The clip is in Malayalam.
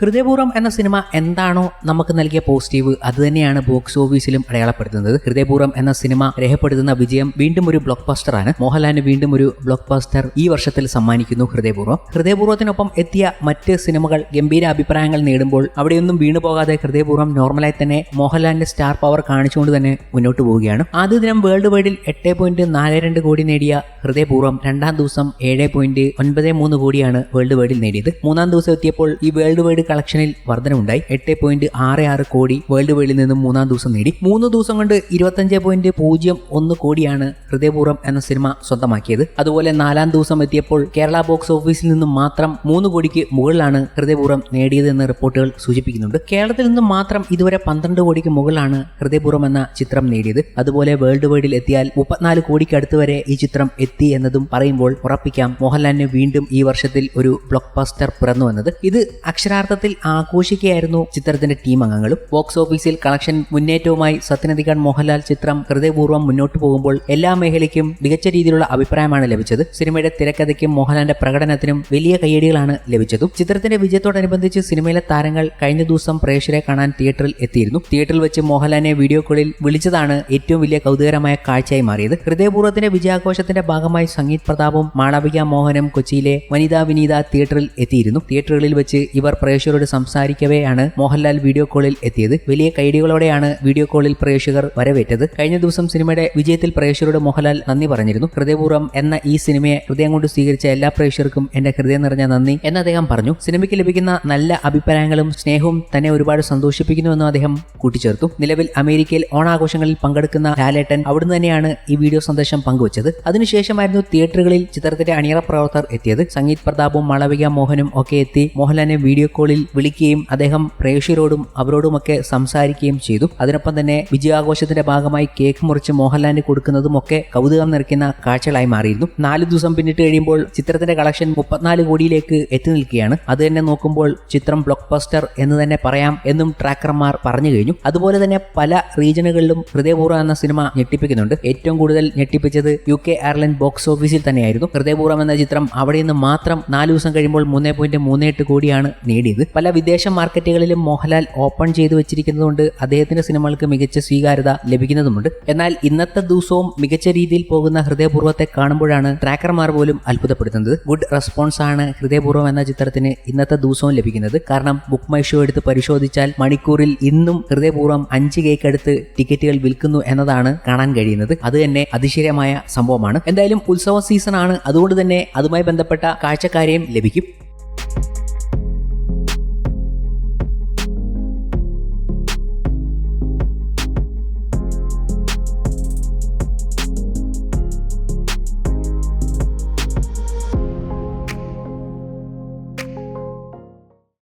ഹൃദയപൂർവം എന്ന സിനിമ എന്താണോ നമുക്ക് നൽകിയ പോസിറ്റീവ് അത് തന്നെയാണ് ബോക്സ് ഓഫീസിലും അടയാളപ്പെടുത്തുന്നത്. ഹൃദയപൂർവം എന്ന സിനിമ രേഖപ്പെടുത്തുന്ന വിജയം വീണ്ടും ഒരു ബ്ലോക്ക് ബസ്റ്ററാണ് മോഹൻലാലിന് വീണ്ടും ഒരു ബ്ലോക്ക് ബസ്റ്റർ ഈ വർഷത്തിൽ സമ്മാനിക്കുന്നു ഹൃദയപൂർവം. ഹൃദയപൂർവത്തിനൊപ്പം എത്തിയ മറ്റ് സിനിമകൾ ഗംഭീര അഭിപ്രായങ്ങൾ നേടുമ്പോൾ അവിടെയൊന്നും വീണു പോകാതെ ഹൃദയപൂർവം നോർമലായി തന്നെ മോഹൻലാലിന്റെ സ്റ്റാർ പവർ കാണിച്ചുകൊണ്ട് തന്നെ മുന്നോട്ട് പോവുകയാണ്. ആദ്യ ദിനം വേൾഡ് വൈഡിൽ എട്ട് പോയിന്റ് നാല് രണ്ട് കോടി നേടിയ ഹൃദയപൂർവം രണ്ടാം ദിവസം ഏഴ് പോയിന്റ് ഒൻപത് മൂന്ന് കോടിയാണ് വേൾഡ് വൈഡിൽ നേടിയത്. മൂന്നാം ദിവസം എത്തിയപ്പോൾ ഈ വേൾഡ് വൈഡ് കളക്ഷനിൽ വർധനമുണ്ടായി എട്ട് പോയിന്റ് ആറ് ആറ് കോടി വേൾഡ് വൈഡിൽ നിന്നും മൂന്നാം ദിവസം നേടി. മൂന്ന് ദിവസം കൊണ്ട് ഇരുപത്തഞ്ച് പോയിന്റ് പൂജ്യം ഒന്ന് കോടിയാണ് ഹൃദയപൂർവം എന്ന സിനിമ സ്വന്തമാക്കിയത്. അതുപോലെ നാലാം ദിവസം എത്തിയപ്പോൾ കേരള ബോക്സ് ഓഫീസിൽ നിന്നും മാത്രം മൂന്ന് കോടിക്ക് മുകളിലാണ് ഹൃദയപൂർവം നേടിയതെന്ന് റിപ്പോർട്ടുകൾ സൂചിപ്പിക്കുന്നുണ്ട്. കേരളത്തിൽ നിന്നും മാത്രം ഇതുവരെ പന്ത്രണ്ട് കോടിക്ക് മുകളിലാണ് ഹൃദയപൂർവം എന്ന ചിത്രം നേടിയത്. അതുപോലെ വേൾഡ് വൈഡിൽ എത്തിയാൽ മുപ്പത്തിനാല് കോടിക്ക് അടുത്ത് വരെ ഈ ചിത്രം എത്തി എന്നതും പറയുമ്പോൾ ഉറപ്പിക്കാം. മോഹൻലാലിന് വീണ്ടും ഈ വർഷത്തിൽ ഒരു ബ്ലോക്ക് ബസ്റ്റർ പിറന്നു വന്നത്. ഇത് അക്ഷരാർത്ഥത്തിൽ ആഘോഷിക്കുകയായിരുന്നു ചിത്രത്തിന്റെ ടീം അംഗങ്ങളും. ബോക്സ് ഓഫീസിൽ കളക്ഷൻ മുന്നേറ്റവുമായി സത്യനന്ദിക്കാൻ മോഹൻലാൽ ചിത്രം ഹൃദയപൂർവം മുന്നോട്ട് പോകുമ്പോൾ എല്ലാ മേഖലയ്ക്കും മികച്ച രീതിയിലുള്ള അഭിപ്രായമാണ് ലഭിച്ചത്. സിനിമയുടെ തിരക്കഥയ്ക്കും മോഹൻലാലിന്റെ പ്രകടനത്തിനും വലിയ കയ്യടികളാണ് ലഭിച്ചതും. ചിത്രത്തിന്റെ വിജയത്തോടനുബന്ധിച്ച് സിനിമയിലെ താരങ്ങൾ കഴിഞ്ഞ ദിവസം പ്രേക്ഷകരെ കാണാൻ തിയേറ്ററിൽ എത്തിയിരുന്നു. തിയേറ്ററിൽ വെച്ച് മോഹൻലാലിനെ വീഡിയോ കോളിൽ വിളിച്ചതാണ് ഏറ്റവും വലിയ കൗതുകരമായ കാഴ്ചയായി മാറിയത്. ഹൃദയപൂർവത്തിന്റെ വിജയാഘോഷത്തിന്റെ ഭാഗമായി സംഗീത് പ്രതാപും മാളവിക മോഹനും കൊച്ചിയിലെ വനിതാ വിനീത തിയേറ്ററിൽ എത്തിയിരുന്നു. തിയേറ്ററുകളിൽ വെച്ച് ഇവർ പ്രേക്ഷകരോട് സംസാരിക്കവെയാണ് മോഹൻലാൽ വീഡിയോ കോളിൽ എത്തിയത്. വലിയ കൈഡികളോടെയാണ് വീഡിയോ കോളിൽ പ്രേക്ഷകർ വരവേറ്റത്. കഴിഞ്ഞ ദിവസം സിനിമയുടെ വിജയത്തിൽ പ്രേക്ഷകരോട് മോഹൻലാൽ നന്ദി പറഞ്ഞിരുന്നു. ഹൃദയപൂർവം എന്ന ഈ സിനിമയെ ഹൃദയം കൊണ്ട് സ്വീകരിച്ച എല്ലാ പ്രേക്ഷകർക്കും എന്റെ ഹൃദയം നിറഞ്ഞ നന്ദി എന്ന് അദ്ദേഹം പറഞ്ഞു. സിനിമയ്ക്ക് ലഭിക്കുന്ന നല്ല അഭിപ്രായങ്ങളും സ്നേഹവും തന്നെ ഒരുപാട് സന്തോഷിപ്പിക്കുന്നുവെന്നും അദ്ദേഹം കൂട്ടിച്ചേർത്തു. നിലവിൽ അമേരിക്കയിൽ ഓണാഘോഷങ്ങളിൽ പങ്കെടുക്കുന്ന ലാലേട്ടൻ അവിടുന്ന് തന്നെയാണ് ഈ വീഡിയോ സന്ദേശം പങ്കുവച്ചത്. അതിനുശേഷമായിരുന്നു തിയേറ്ററുകളിൽ ചിത്രത്തിന്റെ അണിയറ പ്രവർത്തകർ എത്തിയത്. സംഗീത് പ്രതാപും മാളവിക മോഹനും ഒക്കെ എത്തി മോഹൻലാലിനെ വീഡിയോ കോളിൽ വിളിക്കുകയും അദ്ദേഹം പ്രേക്ഷകരോടും അവരോടുമൊക്കെ സംസാരിക്കുകയും ചെയ്തു. അതിനൊപ്പം തന്നെ വിജയാഘോഷത്തിന്റെ ഭാഗമായി കേക്ക് മുറിച്ച് മോഹൻലാലിന് കൊടുക്കുന്നതും ഒക്കെ കൗതുകം നിറയ്ക്കുന്ന കാഴ്ചകളായി മാറിയിരുന്നു. നാല് ദിവസം പിന്നിട്ട് കഴിയുമ്പോൾ ചിത്രത്തിന്റെ കളക്ഷൻ മുപ്പത്തിനാല് കോടിയിലേക്ക് എത്തി നിൽക്കുകയാണ്. അത് തന്നെ നോക്കുമ്പോൾ ചിത്രം ബ്ലോക്ക് ബസ്റ്റർ എന്ന് തന്നെ പറയാം എന്നും ട്രാക്കർമാർ പറഞ്ഞു കഴിഞ്ഞു. അതുപോലെ തന്നെ പല റീജിയനുകളിലും ഹൃദയപൂർവം എന്ന സിനിമ ഞെട്ടിപ്പിക്കുന്നുണ്ട്. ഏറ്റവും കൂടുതൽ ഞെട്ടിപ്പിച്ചത് യു കെ എയർലൈൻ ബോക്സ് ഓഫീസിൽ തന്നെയായിരുന്നു. ഹൃദയപൂർവം എന്ന ചിത്രം അവിടെ നിന്ന് മാത്രം നാല് ദിവസം കഴിയുമ്പോൾ മൂന്ന് പോയിന്റ് മൂന്ന് എട്ട് കോടിയാണ് നേടിയത്. പല വിദേശ മാർക്കറ്റുകളിലും മോഹൻലാൽ ഓപ്പൺ ചെയ്തു വെച്ചിരിക്കുന്നതുകൊണ്ട് അദ്ദേഹത്തിന്റെ സിനിമകൾക്ക് മികച്ച സ്വീകാര്യത ലഭിക്കുന്നതുമുണ്ട്. എന്നാൽ ഇന്നത്തെ ദിവസവും മികച്ച രീതിയിൽ പോകുന്ന ഹൃദയപൂർവത്തെ കാണുമ്പോഴാണ് ട്രാക്കർമാർ പോലും അത്ഭുതപ്പെടുത്തുന്നത്. ഗുഡ് റെസ്പോൺസ് ആണ് ഹൃദയപൂർവം എന്ന ചിത്രത്തിന് ഇന്നത്തെ ദിവസവും ലഭിക്കുന്നത്. കാരണം ബുക്ക് മൈ ഷോ എടുത്ത് പരിശോധിച്ചാൽ മണിക്കൂറിൽ ഇന്നും ഹൃദയപൂർവം അഞ്ച് കേക്ക് അടുത്ത് ടിക്കറ്റുകൾ വിൽക്കുന്നു എന്നതാണ് കാണാൻ കഴിയുന്നത്. അത് തന്നെ അതിശയമായ സംഭവമാണ്. എന്തായാലും ഉത്സവ സീസൺ ആണ്. അതുകൊണ്ട് തന്നെ അതുമായി ബന്ധപ്പെട്ട കാഴ്ചക്കാരെയും ലഭിക്കും.